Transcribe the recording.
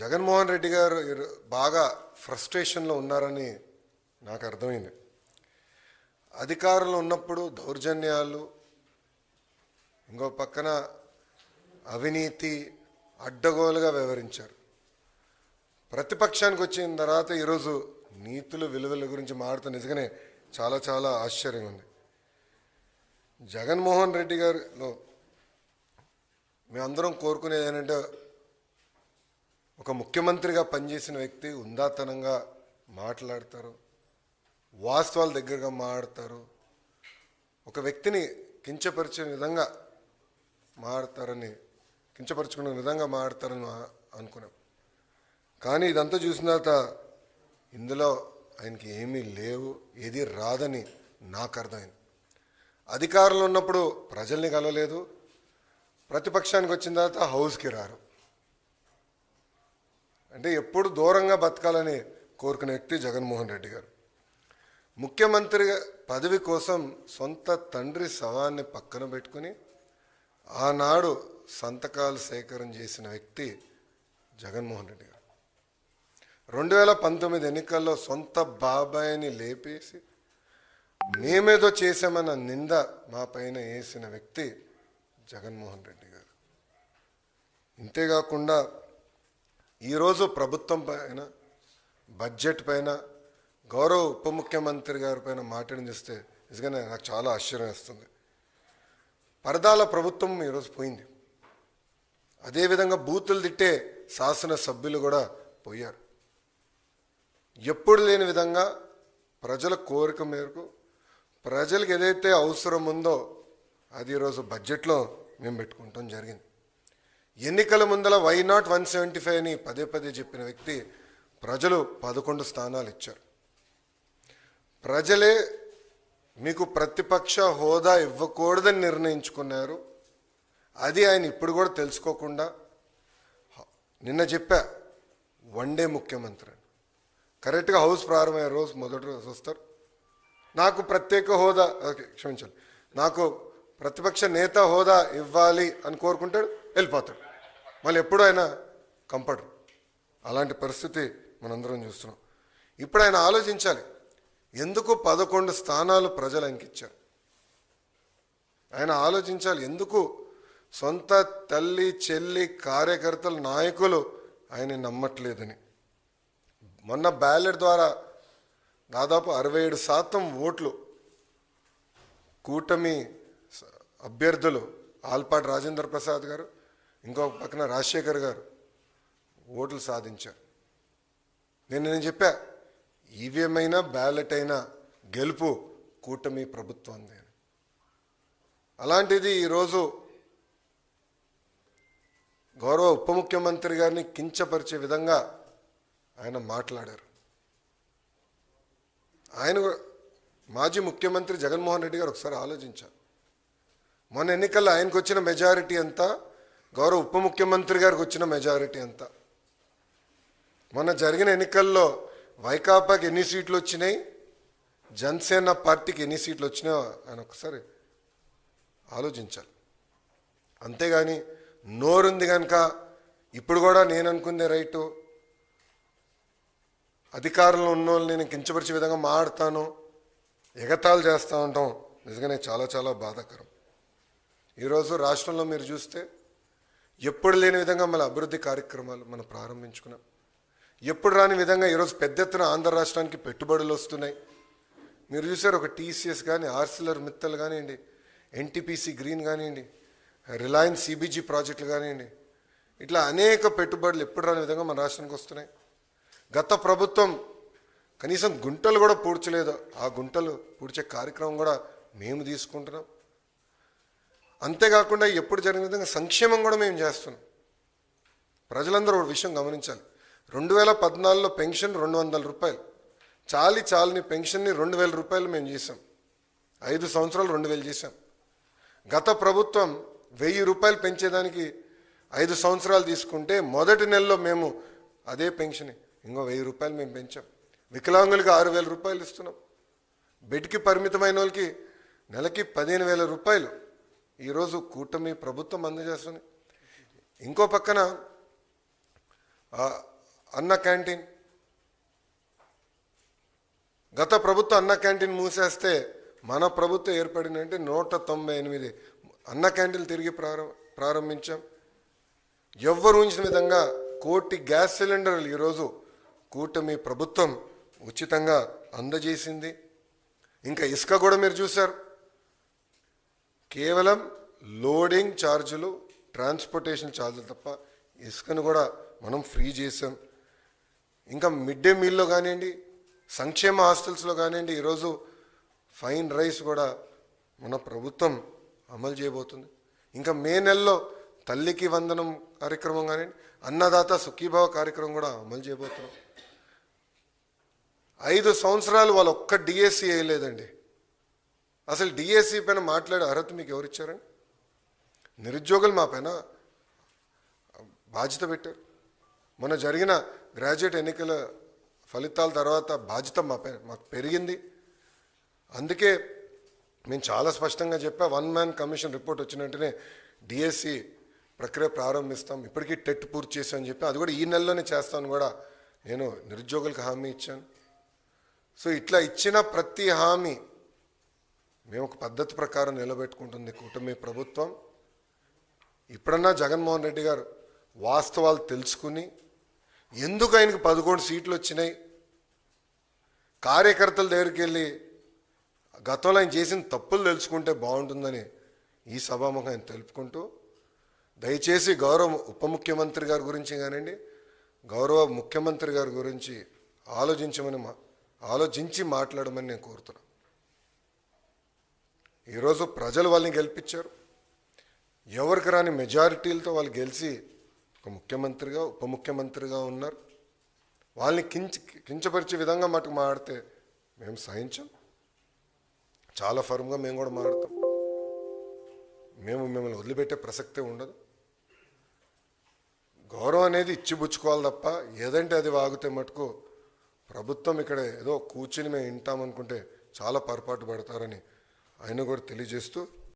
జగన్మోహన్ రెడ్డి గారు బాగా ఫ్రస్ట్రేషన్లో ఉన్నారని నాకు అర్థమైంది. అధికారంలో ఉన్నప్పుడు దౌర్జన్యాలు ఇంకో పక్కన అవినీతి అడ్డగోలుగా వ్యవహరించారు. ప్రతిపక్షానికి వచ్చిన తర్వాత ఈరోజు నీతులు విలువల గురించి మాడుతూ నిజంగానే చాలా చాలా ఆశ్చర్యంగా ఉంది. జగన్మోహన్ రెడ్డి గారిలో మేమందరం కోరుకునేది ఏంటంటే ఒక ముఖ్యమంత్రిగా పనిచేసిన వ్యక్తి ఉందాతనంగా మాట్లాడతారు వాస్తవాల దగ్గరగా మాడతారు ఒక వ్యక్తిని కించపరిచే విధంగా మాడతారని కించపరచుకునే విధంగా మాడతారని అనుకున్నాం. కానీ ఇదంతా చూసిన తర్వాత ఇందులో ఆయనకి ఏమీ లేవు ఏది రాదని నాకు అర్థమైంది. అధికారంలో ఉన్నప్పుడు ప్రజల్ని కలవలేదు ప్రతిపక్షానికి వచ్చిన తర్వాత హౌస్కి రారు. అంటే ఎప్పుడు దూరంగా బతకాలని కోరుకునే వ్యక్తి జగన్మోహన్ రెడ్డి గారు. ముఖ్యమంత్రి పదవి కోసం సొంత తండ్రి శవాన్ని పక్కన పెట్టుకుని ఆనాడు సంతకాలు సేకరణ చేసిన వ్యక్తి జగన్మోహన్ రెడ్డి గారు. రెండు వేల పంతొమ్మిది ఎన్నికల్లో సొంత బాబాయిని లేపేసి మేమేదో చేశామన్న నింద మా పైన వేసిన వ్యక్తి జగన్మోహన్ రెడ్డి గారు. ఇంతేకాకుండా ఈరోజు ప్రభుత్వం పైన బడ్జెట్ పైన గౌరవ ఉప ముఖ్యమంత్రి గారి పైన మాట్లాడి చూస్తే నిజంగానే నాకు చాలా ఆశ్చర్యం ఇస్తుంది పరదాల ప్రభుత్వం ఈరోజు పోయింది. అదేవిధంగా బూతులు తిట్టే శాసన సభ్యులు కూడా పోయారు. ఎప్పుడు లేని విధంగా ప్రజల కోరిక మేరకు ప్రజలకు ఏదైతే అవసరం ఉందో అది ఈరోజు బడ్జెట్లో మేము పెట్టుకుంటాం జరిగింది. ఎన్నికల ముందల why not one seventy five అని పదే పదే చెప్పిన వ్యక్తి ప్రజలు పదకొండు స్థానాలు ఇచ్చారు. ప్రజలే మీకు ప్రతిపక్ష హోదా ఇవ్వకూడదని నిర్ణయించుకున్నారు. అది ఆయన ఇప్పుడు కూడా తెలుసుకోకుండా నిన్న చెప్పా వన్ డే ముఖ్యమంత్రి అని. కరెక్ట్గా హౌస్ ప్రారంభమయ్యే రోజు మొదటి రోజు వస్తారు. నాకు ప్రత్యేక హోదా ఓకే క్షమించాలి నాకు ప్రతిపక్ష నేత హోదా ఇవ్వాలి అని కోరుకుంటాడు వెళ్ళిపోతాడు. మళ్ళీ ఎప్పుడు ఆయన కంపడరు అలాంటి పరిస్థితి మనందరం చూస్తున్నాం. ఇప్పుడు ఆయన ఆలోచించాలి. ఎందుకు పదకొండు స్థానాలు ప్రజలు అంకిచ్చారు ఇచ్చారు? ఆయన ఆలోచించాలి ఎందుకు సొంత తల్లి చెల్లి కార్యకర్తలు నాయకులు ఆయన నమ్మట్లేదని. మొన్న బ్యాలెట్ ద్వారా దాదాపు అరవై ఏడు శాతం ఓట్లు కూటమి అభ్యర్థులు ఆల్పాటి రాజేంద్ర ప్రసాద్ గారు ఇంకొక పక్కన రాజశేఖర్ గారు ఓట్లు సాధించారు. నేను నేను చెప్పా ఈవీఎం అయినా బ్యాలెట్ అయినా గెలుపు కూటమి ప్రభుత్వంది. అని. అలాంటిది ఈరోజు గౌరవ ఉప ముఖ్యమంత్రి గారిని కించపరిచే విధంగా ఆయన మాట్లాడారు. ఆయన కూడా- మాజీ ముఖ్యమంత్రి జగన్మోహన్ రెడ్డి గారు ఒకసారి ఆలోచించారు. మొన్న ఎన్నికల్లో ఆయనకు వచ్చిన మెజారిటీ అంతా గౌరవ ఉప ముఖ్యమంత్రి గారికి వచ్చిన మెజారిటీ అంతా. మొన్న జరిగిన ఎన్నికల్లో వైకాపాకి ఎన్ని సీట్లు వచ్చినాయి? జనసేన పార్టీకి ఎన్ని సీట్లు వచ్చినాయో ఆయన ఒకసారి ఆలోచించాలి. అంతేగాని నోరుంది కనుక ఇప్పుడు కూడా నేను అనుకుందే రైటు. అధికారంలో ఉన్న నేను కించపరిచే విధంగా మాడతాను ఎగతాళి చేస్తూ ఉంటాం. నిజంగానే చాలా చాలా బాధాకరం. ఈరోజు రాష్ట్రంలో మీరు చూస్తే ఎప్పుడు లేని విధంగా మన అభివృద్ధి కార్యక్రమాలు మనం ప్రారంభించుకున్నాం. ఎప్పుడు రాని విధంగా ఈరోజు పెద్ద ఎత్తున ఆంధ్ర రాష్ట్రానికి పెట్టుబడులు వస్తున్నాయి. మీరు చూసారు ఒక టీసీఎస్ కానీ ఆర్సిలర్ మిత్తల్ కానివ్వండి ఎన్టీపీసీ గ్రీన్ కానివ్వండి రిలయన్స్ సిబిజీ ప్రాజెక్టులు కానివ్వండి ఇట్లా అనేక పెట్టుబడులు ఎప్పుడు రాని విధంగా మన రాష్ట్రానికి వస్తున్నాయి. గత ప్రభుత్వం కనీసం గుంటలు కూడా పూడ్చలేదు. ఆ గుంటలు పూడ్చే కార్యక్రమం కూడా మేము తీసుకుంటున్నాం. అంతేకాకుండా ఎప్పుడు జరిగిన విధంగా సంక్షేమం కూడా మేము చేస్తున్నాం. ప్రజలందరూ ఒక విషయం గమనించాలి. రెండు వేల పద్నాలుగులో పెన్షన్ రెండు వందల రూపాయలు. చాలి చాలని పెన్షన్ని రెండు వేల రూపాయలు మేము చేసాం ఐదు సంవత్సరాలు రెండు వేలు చేసాం గత ప్రభుత్వం వెయ్యి రూపాయలు పెంచేదానికి ఐదు సంవత్సరాలు తీసుకుంటే మొదటి నెలలో మేము అదే పెన్షన్ ఇంకో వెయ్యి రూపాయలు మేము పెంచాం. వికలాంగులకి ఆరు వేల రూపాయలు ఇస్తున్నాం. బెడ్కి పరిమితమైన వాళ్ళకి నెలకి పదిహేను వేల రూపాయలు. ఈరోజు కూటమి ప్రభుత్వం అందజేస్తుంది. ఇంకో పక్కన అన్న క్యాంటీన్. గత ప్రభుత్వం అన్న క్యాంటీన్ మూసేస్తే మన ప్రభుత్వం ఏర్పడిందంటే నూట తొంభై ఎనిమిది. అన్న క్యాంటీన్లు తిరిగి ప్రారం ప్రారంభించాం. ఎవ్వరు ఉంచిన విధంగా కోటి గ్యాస్ సిలిండర్లు ఈరోజు కూటమి ప్రభుత్వం ఉచితంగా అందజేసింది. ఇంకా ఇసుక కూడా మీరు చూశారు. కేవలం లోడింగ్ ఛార్జీలు ట్రాన్స్పోర్టేషన్ ఛార్జీలు తప్ప ఇసుకను కూడా మనం ఫ్రీ చేసాం. ఇంకా మిడ్ డే మీల్లో కానివ్వండి సంక్షేమ హాస్టల్స్లో కానివ్వండి ఈరోజు ఫైన్ రైస్ కూడా మన ప్రభుత్వం అమలు చేయబోతుంది. ఇంకా మే నెలలో తల్లికి వందనం కార్యక్రమం కానివ్వండి అన్నదాత సుఖీభావ కార్యక్రమం కూడా అమలు చేయబోతున్నాం. ఐదు సంవత్సరాలు వాళ్ళు ఒక్క డిఎస్సి వేయలేదండి. అసలు డిఎస్సి పైన మాట్లాడే అర్హత మీకు ఎవరు ఇచ్చారండి? నిరుద్యోగులు మా పైన బాధ్యత పెట్టారు. మొన్న జరిగిన గ్రాడ్యుయేట్ ఎన్నికల ఫలితాల తర్వాత బాధ్యత మా పైన మాకు పెరిగింది. అందుకే మేము చాలా స్పష్టంగా చెప్పా వన్ మ్యాన్ కమిషన్ రిపోర్ట్ వచ్చిన వెంటనే డిఎస్సి ప్రక్రియ ప్రారంభిస్తాం ఇప్పటికీ టెట్ పూర్తి చేశామని చెప్పి అది కూడా ఈ నెలలోనే చేస్తాను కూడా నేను నిరుద్యోగులకు హామీ ఇచ్చాను. సో ఇట్లా ఇచ్చిన ప్రతి హామీ మేము ఒక పద్ధతి ప్రకారం నిలబెట్టుకుంటుంది కూటమి ప్రభుత్వం. ఇప్పుడన్నా జగన్మోహన్ రెడ్డి గారు వాస్తవాలు తెలుసుకుని ఎందుకు ఆయనకి పదకొండు సీట్లు వచ్చినాయి? కార్యకర్తల దగ్గరికి వెళ్ళి గతంలో ఆయన చేసిన తప్పులు తెలుసుకుంటే బాగుంటుందని ఈ సభాముఖం ఆయన తెలుపుకుంటూ దయచేసి గౌరవ ఉప ముఖ్యమంత్రి గారి గురించి కానివ్వండి గౌరవ ముఖ్యమంత్రి గారి గురించి ఆలోచించమని మా ఆలోచించి మాట్లాడమని నేను కోరుతున్నాను. ఈరోజు ప్రజలు వాళ్ళని గెలిపించారు. ఎవరికి రాని మెజారిటీలతో వాళ్ళు గెలిచి ఒక ముఖ్యమంత్రిగా ఉప ముఖ్యమంత్రిగా ఉన్నారు. వాళ్ళని కించ కించపరిచే విధంగా మటుకు మాడితే మేము సహించాం. చాలా ఫర్మ్గా మేము కూడా మాడతాం మేము మిమ్మల్ని వదిలిపెట్టే ప్రసక్తే ఉండదు. గౌరవం అనేది ఇచ్చిపుచ్చుకోవాలి తప్ప ఏదంటే అది వాగితే మటుకు ప్రభుత్వం ఇక్కడ ఏదో కూర్చుని మేము వింటామనుకుంటే చాలా పొరపాటు పడతారని ఆయన కూడా తెలియజేస్తూ